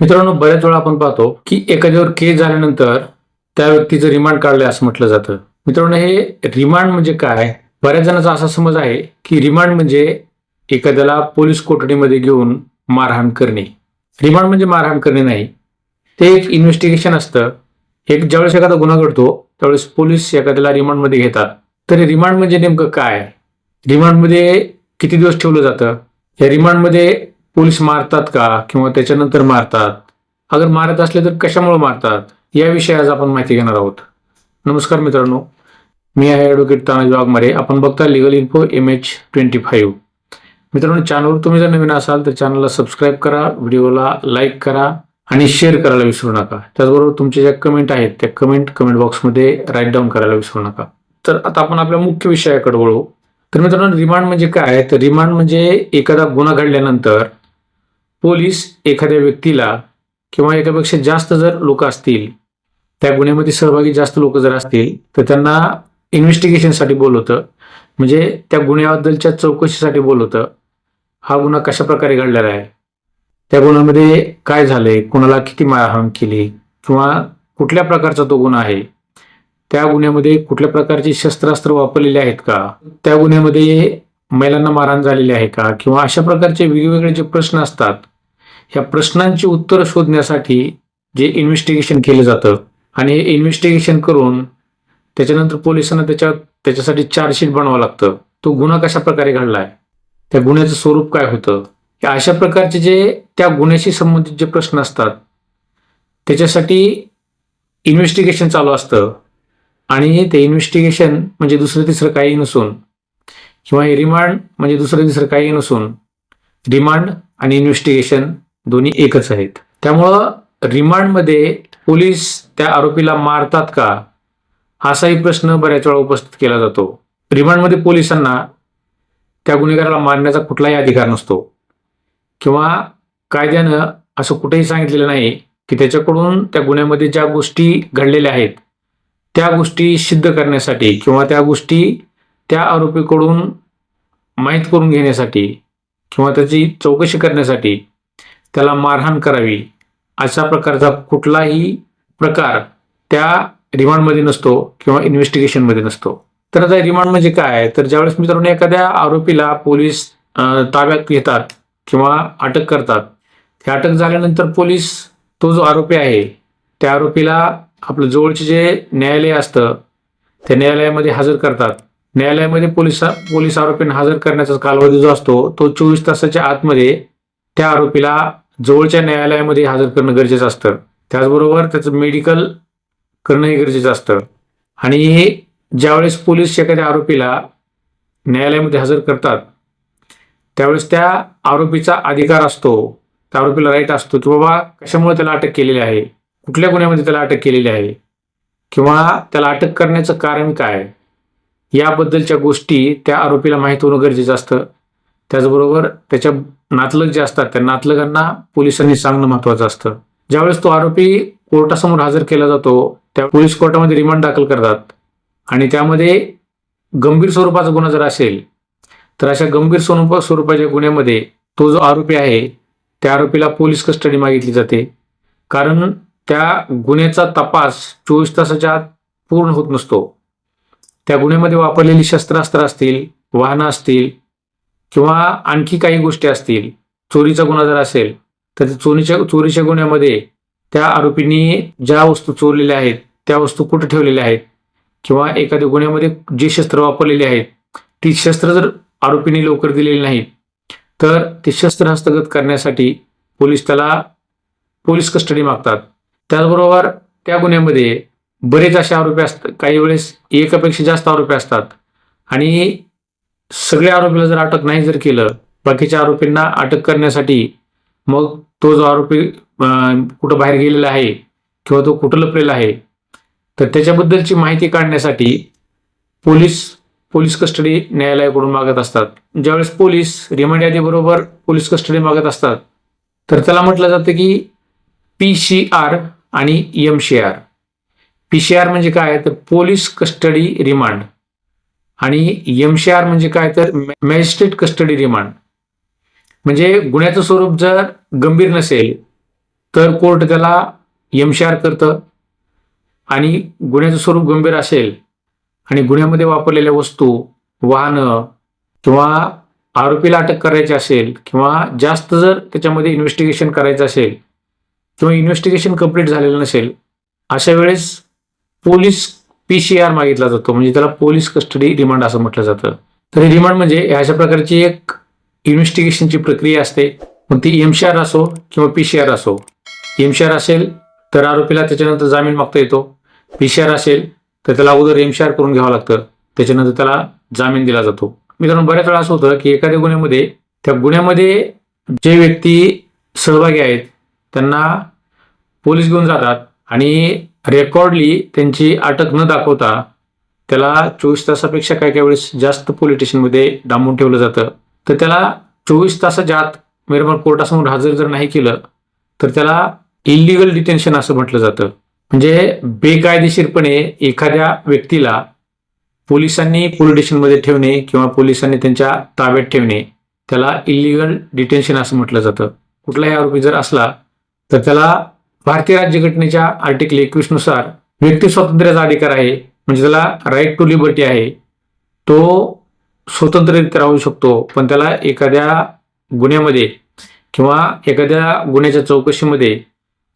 मित्रांनो बऱ्याच वेळा आपण पाहतो की एखाद्यावर केस झाल्यानंतर त्या व्यक्तीचं रिमांड काढलंय असं म्हटलं जातं. मित्रांनो हे रिमांड म्हणजे काय? बऱ्याच जणांचा असा समज आहे की रिमांड म्हणजे एखाद्याला पोलीस कोठडीमध्ये घेऊन मारहाण करणे. रिमांड म्हणजे मारहाण करणे नाही. ते एक इन्व्हेस्टिगेशन असतं. एक ज्यावेळेस एखादा गुन्हा घडतो त्यावेळेस पोलीस एखाद्याला रिमांडमध्ये घेतात. तर रिमांड म्हणजे नेमकं काय? रिमांडमध्ये किती दिवस ठेवलं जातं? या रिमांडमध्ये पोलीस मारतात का? किंवा त्याच्यानंतर मारतात? अगर मारत असले तर कशामुळे मारतात? याविषयी आज आपण माहिती घेणार आहोत. नमस्कार मित्रांनो. मी आहे ॲडव्होकेट तानाजी वाघमारे. आपण बघता legal info M H twenty five मित्रांनो चॅनलवर तुम्ही जर नवीन असाल तर चॅनलला सबस्क्राईब करा व्हिडिओला लाईक करा आणि शेअर करायला विसरू नका. त्याचबरोबर तुमच्या ज्या कमेंट आहेत त्या कमेंट कमेंट बॉक्समध्ये राईट डाऊन करायला विसरू नका. तर आता आपण आपल्या मुख्य विषयाकडे वळू. तर मित्रांनो रिमांड म्हणजे काय? तर रिमांड म्हणजे एखादा गुन्हा घडल्यानंतर पोलीस एखाद्या व्यक्तीला किंवा एकापेक्षा जास्त जर लोक असतील त्या गुन्ह्यामध्ये सहभागी जास्त लोक जर असतील तर त्यांना इन्व्हेस्टिगेशनसाठी बोलवतं. म्हणजे त्या गुन्ह्याबद्दलच्या चौकशीसाठी बोलवतं. हा गुन्हा कशा प्रकारे घडलेला आहे? त्या गुन्ह्यामध्ये काय झालंय? कुणाला किती मारहाण केली? किंवा कुठल्या प्रकारचा तो गुन्हा आहे? त्या गुन्ह्यामध्ये कुठल्या प्रकारची शस्त्रास्त्र वापरलेले आहेत का? त्या गुन्ह्यामध्ये महिलांना मारहाण झालेली आहे का? किंवा अशा प्रकारचे वेगवेगळे जे प्रश्न असतात ह्या प्रश्नांची उत्तरं शोधण्यासाठी जे इन्व्हेस्टिगेशन केलं जातं आणि हे इन्व्हेस्टिगेशन करून त्याच्यानंतर पोलिसांना त्याच्या त्याच्यासाठी चार्जशीट बनवावं लागतं. तो गुन्हा कशा प्रकारे घडलाय? त्या गुन्ह्याचं स्वरूप काय होतं? अशा प्रकारचे जे त्या गुन्ह्याशी संबंधित जे प्रश्न असतात त्याच्यासाठी इन्व्हेस्टिगेशन चालू असतं. आणि ते इन्व्हेस्टिगेशन म्हणजे दुसरं तिसरं काही नसून किंवा हे रिमांड म्हणजे दुसरं तिसरं काही नसून रिमांड आणि इन्व्हेस्टिगेशन दोन्ही एकच आहेत. त्यामुळं रिमांडमध्ये पोलीस त्या आरोपीला मारतात का? असाही प्रश्न बऱ्याच वेळा उपस्थित केला जातो. रिमांडमध्ये पोलिसांना त्या गुन्हेगाराला मारण्याचा कुठलाही अधिकार नसतो. किंवा कायद्यानं असं कुठेही सांगितलेलं नाही की त्याच्याकडून त्या गुन्ह्यामध्ये ज्या गोष्टी घडलेल्या आहेत त्या गोष्टी सिद्ध करण्यासाठी किंवा त्या गोष्टी त्या आरोपीकडून माहीत करून घेण्यासाठी किंवा त्याची चौकशी करण्यासाठी त्याला मारहाण करावी. अशा प्रकारचा कुठलाही प्रकार त्या रिमांडमध्ये नसतो किंवा इन्व्हेस्टिगेशनमध्ये नसतो. तर आता रिमांड म्हणजे काय? तर ज्यावेळेस मित्रांनो एखाद्या आरोपीला पोलीस ताब्यात घेतात किंवा अटक करतात. ते अटक झाल्यानंतर पोलीस तो जो आरोपी आहे त्या आरोपीला आपलं जवळचे जे न्यायालय असतं त्या न्यायालयामध्ये हजर करतात. न्यायालयामध्ये पोलीस पोलीस आरोपींना हजर करण्याचा कालावधी जो असतो तो चोवीस तासाच्या आतमध्ये त्या आरोपीला जवळच्या न्यायालयामध्ये हजर करणं गरजेचं असतं. त्याचबरोबर त्याचं मेडिकल करणंही गरजेचं असतं. आणि ज्यावेळेस पोलीस एखाद्या आरोपीला न्यायालयामध्ये हजर करतात त्यावेळेस त्या आरोपीचा अधिकार असतो त्या आरोपीला राईट असतो की बाबा कशामुळे त्याला अटक केलेली आहे? कुठल्या गुन्ह्यामध्ये त्याला अटक केलेली आहे? किंवा त्याला अटक करण्याचं कारण काय? याबद्दलच्या गोष्टी त्या आरोपीला माहीत होणं गरजेचं असतं. त्याचबरोबर त्याच्या नातलग जे असतात त्या नातलगांना पोलिसांनी सांगणं महत्वाचं असतं. ज्यावेळेस तो आरोपी कोर्टासमोर हजर केला जातो त्या पोलीस कोर्टामध्ये रिमांड दाखल करतात. आणि त्यामध्ये गंभीर स्वरूपाचा गुन्हा जर असेल तर अशा गंभीर स्वरूप स्वरूपाच्या गुन्ह्यामध्ये तो जो आरोपी आहे त्या आरोपीला पोलीस कस्टडी मागितली जाते. कारण त्या गुन्ह्याचा तपास चोवीस तासाच्या आत पूर्ण होत नसतो. त्या गुन्ह्यामध्ये वापरलेली शस्त्रास्त्र असतील वाहनं असतील किंवा आणखी काही गोष्टी असतील चोरीचा गुन्हा जर असेल तर चोरीच्या चोरीच्या गुन्ह्यामध्ये त्या आरोपींनी ज्या वस्तू चोरलेल्या आहेत त्या वस्तू कुठे ठेवलेल्या आहेत? किंवा एखाद्या गुन्ह्यामध्ये जे शस्त्र वापरलेले आहेत ती शस्त्र जर आरोपींनी लवकर दिलेली नाही तर ते शस्त्र हस्तगत करण्यासाठी पोलीस त्याला पोलीस कस्टडी मागतात. त्याचबरोबर त्या गुन्ह्यामध्ये बरेच असे आरोपी असतात काही वेळेस एकापेक्षा जास्त आरोपी असतात. आणि सगळ्या आरोपीला जर अटक नाही जर केलं बाकीच्या आरोपींना अटक करण्यासाठी मग तो जो आरोपी कुठं बाहेर गेलेला आहे किंवा तो कुठं लपलेला आहे तर त्याच्याबद्दलची माहिती काढण्यासाठी पोलीस पोलीस कस्टडी न्यायालयाकडून मागत असतात. ज्यावेळेस पोलीस रिमांड यादीबरोबर पोलीस कस्टडी मागत असतात तर त्याला म्हटलं जातं की पी सी आर आणि M C R. P C R म्हणजे काय? तर पोलीस कस्टडी रिमांड. आणि एमसीआर म्हणजे काय तर मॅजिस्ट्रेट कस्टडी रिमांड. म्हणजे गुन्ह्याचं स्वरूप जर गंभीर नसेल तर कोर्ट त्याला एमसीआर करतं. आणि गुन्ह्याचं स्वरूप गंभीर असेल आणि गुन्ह्यामध्ये वापरलेल्या वस्तू वाहनं किंवा आरोपीला अटक करायची असेल किंवा जास्त जर त्याच्यामध्ये इन्व्हेस्टिगेशन करायचं असेल किंवा इन्व्हेस्टिगेशन कंप्लीट झालेलं नसेल अशा वेळेस पोलीस पी सी आर मागितला जातो. म्हणजे त्याला पोलीस कस्टडी रिमांड असं म्हटलं जातं. तर हे रिमांड म्हणजे अशा प्रकारची एक इन्व्हेस्टिगेशनची प्रक्रिया असते. मग ती एमसीआर असो किंवा पीसीआर असो. एमसीआर असेल तर आरोपीला त्याच्यानंतर जामीन मागता येतो. पीसीआर असेल तर त्याला अगोदर एमसीआर करून घ्यावं लागतं. त्याच्यानंतर त्याला जामीन दिला जातो. मित्रांनो बऱ्याच वेळा असं होतं की एखाद्या गुन्ह्यामध्ये त्या गुन्ह्यामध्ये जे व्यक्ती सहभागी आहेत त्यांना पोलीस घेऊन जातात आणि रेकॉर्डली त्यांची अटक न दाखवता त्याला चोवीस तासापेक्षा काही काही वेळेस जास्त पोलीस स्टेशनमध्ये डांबून ठेवलं जातं. तर त्याला चोवीस तासाच्या आत मिरमर कोर्टासमोर हजर जर नाही केलं तर त्याला इलिगल डिटेन्शन असं म्हटलं जातं. म्हणजे बेकायदेशीरपणे एखाद्या व्यक्तीला पोलिसांनी पोलीस स्टेशनमध्ये ठेवणे किंवा पोलिसांनी त्यांच्या ताब्यात ठेवणे त्याला इलिगल डिटेन्शन असं म्हटलं जातं. कुठलाही आरोपी जर असला तर त्याला भारतीय राज्यघटनेच्या आर्टिकल एकवीसनुसार व्यक्ती स्वातंत्र्याचा अधिकार आहे म्हणजे त्याला राईट टू लिबर्टी आहे. तो स्वतंत्ररित्या राहू शकतो पण त्याला एखाद्या गुन्ह्यामध्ये किंवा एखाद्या गुन्ह्याच्या चौकशीमध्ये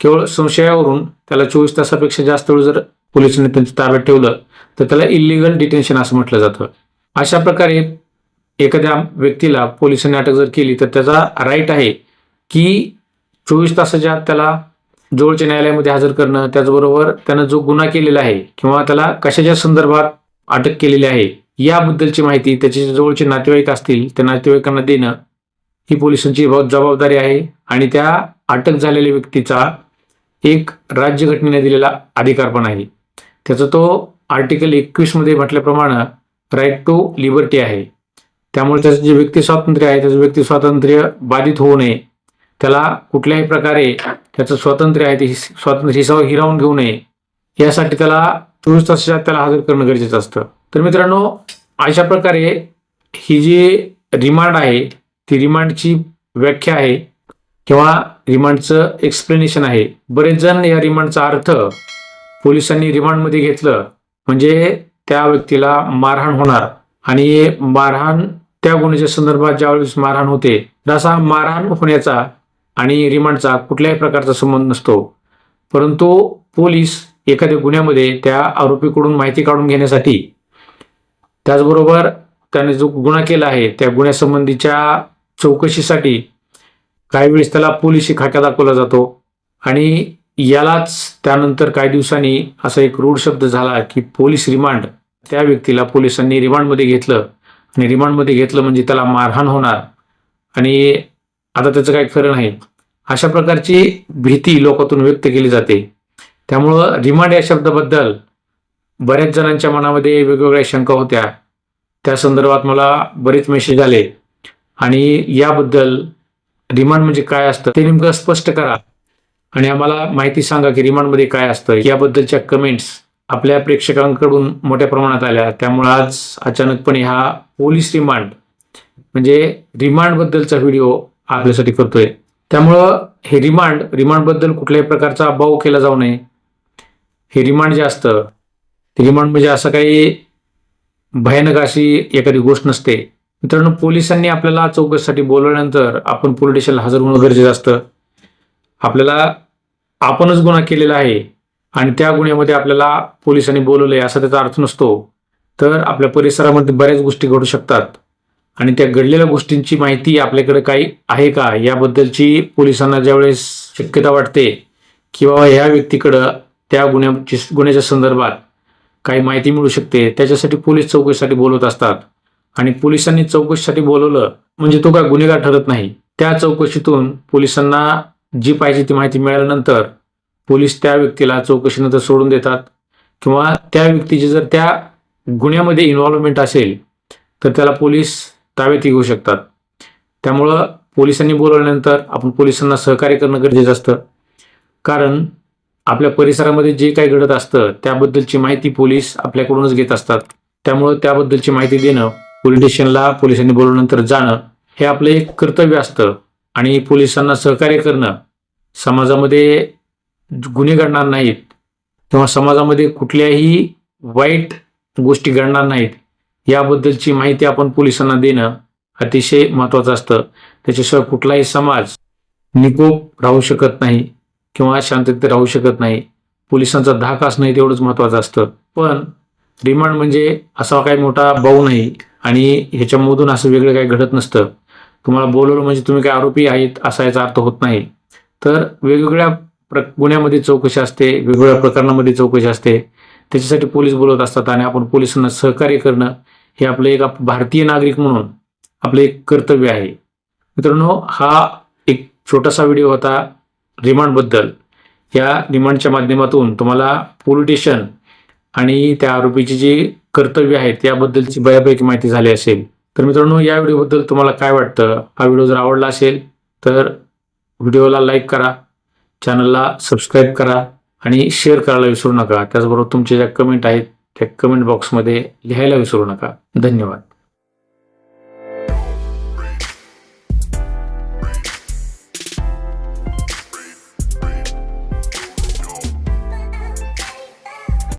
केवळ संशयावरून त्याला चोवीस तासापेक्षा जास्त वेळ जर पोलिसांनी त्यांच्या ताब्यात ठेवलं तर त्याला इलिगल डिटेन्शन असं म्हटलं जातं. अशा प्रकारे एखाद्या व्यक्तीला पोलिसांनी अटक जर केली तर त्याचा राईट आहे की चोवीस तासाच्या आत त्याला जवळच्या न्यायालयामध्ये हजर करणं त्याचबरोबर त्यानं जो गुन्हा केलेला आहे किंवा त्याला कशाच्या संदर्भात अटक केलेली आहे याबद्दलची माहिती त्याचे जे जवळचे नातेवाईक असतील त्या नातेवाईकांना देणं ही पोलिसांची जबाबदारी आहे आणि त्या अटक झालेल्या व्यक्तीचा एक राज्यघटनेने दिलेला अधिकार पण आहे. त्याचा तो आर्टिकल एकवीसमध्ये म्हटल्याप्रमाणे राईट टू लिबर्टी आहे. त्यामुळे त्याचं जे व्यक्ती स्वातंत्र्य आहे त्याचं व्यक्ती स्वातंत्र्य बाधित होऊ नये त्याला कुठल्याही प्रकारे त्याचं स्वातंत्र्य आहे ते स्वातंत्र्य हिसाव हिरावून घेऊ नये. यासाठी त्याला चोवीस तासाच्या त्याला हजर करणं गरजेचं असतं. तर मित्रांनो अशा प्रकारे ही जी रिमांड आहे ती रिमांडची व्याख्या आहे किंवा रिमांडचं एक्सप्लेनेशन आहे. बरेच जण या रिमांडचा अर्थ पोलिसांनी रिमांडमध्ये घेतलं. म्हणजे त्या व्यक्तीला मारहाण होणार. आणि मारहाण त्या गुन्ह्याच्या संदर्भात ज्यावेळेस मारहाण होते तर असा मारहाण होण्याचा आणि रिमांडचा कुठल्याही प्रकारचा संबंध नसतो. परंतु पोलीस एखाद्या गुन्ह्यामध्ये त्या आरोपीकडून माहिती काढून घेण्यासाठी त्याचबरोबर त्याने जो गुन्हा केला आहे त्या गुन्ह्यासंबंधीच्या चौकशीसाठी काही वेळेस त्याला पोलिसी खाक्या दाखवला जातो आणि यालाच त्यानंतर काही दिवसांनी असा एक रूढ शब्द झाला की पोलीस रिमांड. त्या व्यक्तीला पोलिसांनी रिमांडमध्ये घेतलं आणि रिमांडमध्ये घेतलं म्हणजे त्याला मारहाण होणार आणि आता त्याचं काही खरं नाही. अशा प्रकारची भीती लोकातून व्यक्त केली जाते. त्यामुळं रिमांड या शब्दाबद्दल बऱ्याच जणांच्या मनामध्ये वेगवेगळ्या शंका होत्या. त्या संदर्भात मला बरेच मेसेज आले. आणि याबद्दल रिमांड म्हणजे काय असतं ते नेमकं स्पष्ट करा. आणि आम्हाला माहिती सांगा की रिमांडमध्ये काय असतं. याबद्दलच्या कमेंट्स आपल्या प्रेक्षकांकडून मोठ्या प्रमाणात आल्या. त्यामुळे आज अचानकपणे हा पोलीस रिमांड म्हणजे रिमांडबद्दलचा व्हिडिओ आपल्यासाठी करतोय. त्यामुळं हे रिमांड रिमांडबद्दल कुठल्याही प्रकारचा अभाव केला जाऊ नये. हे रिमांड जे असतं ते रिमांड म्हणजे असं काही भयानक अशी एखादी गोष्ट नसते. मित्रांनो पोलिसांनी आपल्याला चौकशीसाठी बोलवल्यानंतर आपण पोलीस स्टेशनला हजर होणं गरजेचं असतं. आपल्याला आपणच गुन्हा केलेला आहे आणि त्या गुन्ह्यामध्ये आपल्याला पोलिसांनी बोलवलंय असा त्याचा अर्थ नसतो. तर आपल्या परिसरामध्ये बऱ्याच गोष्टी घडू शकतात. आणि त्या घडलेल्या गोष्टींची माहिती आपल्याकडे काही आहे का? याबद्दलची पोलिसांना ज्यावेळेस शक्यता वाटते किंवा ह्या व्यक्तीकडं त्या गुन्ह्याची गुन्ह्याच्या संदर्भात काही माहिती मिळू शकते त्याच्यासाठी पोलीस चौकशीसाठी बोलवत असतात. आणि पोलिसांनी चौकशीसाठी बोलवलं म्हणजे तो काय गुन्हेगार ठरत नाही. त्या चौकशीतून पोलिसांना जी पाहिजे ती माहिती मिळाल्यानंतर पोलीस त्या व्यक्तीला चौकशीनंतर सोडून देतात. किंवा त्या व्यक्तीची जर त्या गुन्ह्यामध्ये इन्व्हॉल्वमेंट असेल तर त्याला पोलीस ताब्यात घेऊ शकतात. त्यामुळं पोलिसांनी बोलवल्यानंतर आपण पोलिसांना सहकार्य करणं गरजेचं असतं. कारण आपल्या परिसरामध्ये जे काही घडत असतं त्याबद्दलची माहिती पोलीस आपल्याकडूनच घेत असतात. त्यामुळं त्याबद्दलची माहिती देणं पोलीस स्टेशनला पोलिसांनी बोलवल्यानंतर जाणं हे आपलं एक कर्तव्य असतं. आणि पोलिसांना सहकार्य करणं समाजामध्ये गुन्हे घडणार नाहीत. किंवा समाजामध्ये कुठल्याही वाईट गोष्टी घडणार नाहीत. याबद्दलची माहिती आपण पोलिसांना देणं अतिशय महत्त्वाचं असतं. त्याच्याशिवाय कुठलाही समाज निकोप राहू शकत नाही किंवा शांततेत राहू शकत नाही. पोलिसांचा धाक असणं हे तेवढंच महत्वाचं असतं. पण रिमांड म्हणजे असा काही मोठा भाऊ नाही आणि ह्याच्यामधून असं वेगळं काही घडत नसतं. तुम्हाला बोलवलं म्हणजे तुम्ही काय आरोपी आहेत असा याचा अर्थ होत नाही. तर वेगवेगळ्या प्र गुन्ह्यामध्ये चौकशी असते वेगवेगळ्या प्रकरणामध्ये चौकशी असते. त्याच्यासाठी पोलीस बोलवत असतात आणि आपण पोलिसांना सहकार्य करणं हे आपलं एक आप- भारतीय नागरिक म्हणून आपलं एक कर्तव्य आहे. मित्रांनो हा एक छोटासा व्हिडिओ होता रिमांडबद्दल. या रिमांडच्या माध्यमातून तुम्हाला पोलिटिशन आणि त्या आरोपीची जी कर्तव्य आहेत त्याबद्दलची बऱ्यापैकी माहिती झाली असेल. तर मित्रांनो या व्हिडिओबद्दल तुम्हाला काय वाटतं? हा व्हिडिओ जर आवडला असेल तर व्हिडिओला लाईक करा चॅनलला सबस्क्राईब करा आणि शेअर करायला विसरू नका. त्याचबरोबर तुमचे ज्या कमेंट आहेत त्या कमेंट बॉक्समध्ये लिहायला विसरू नका. धन्यवाद.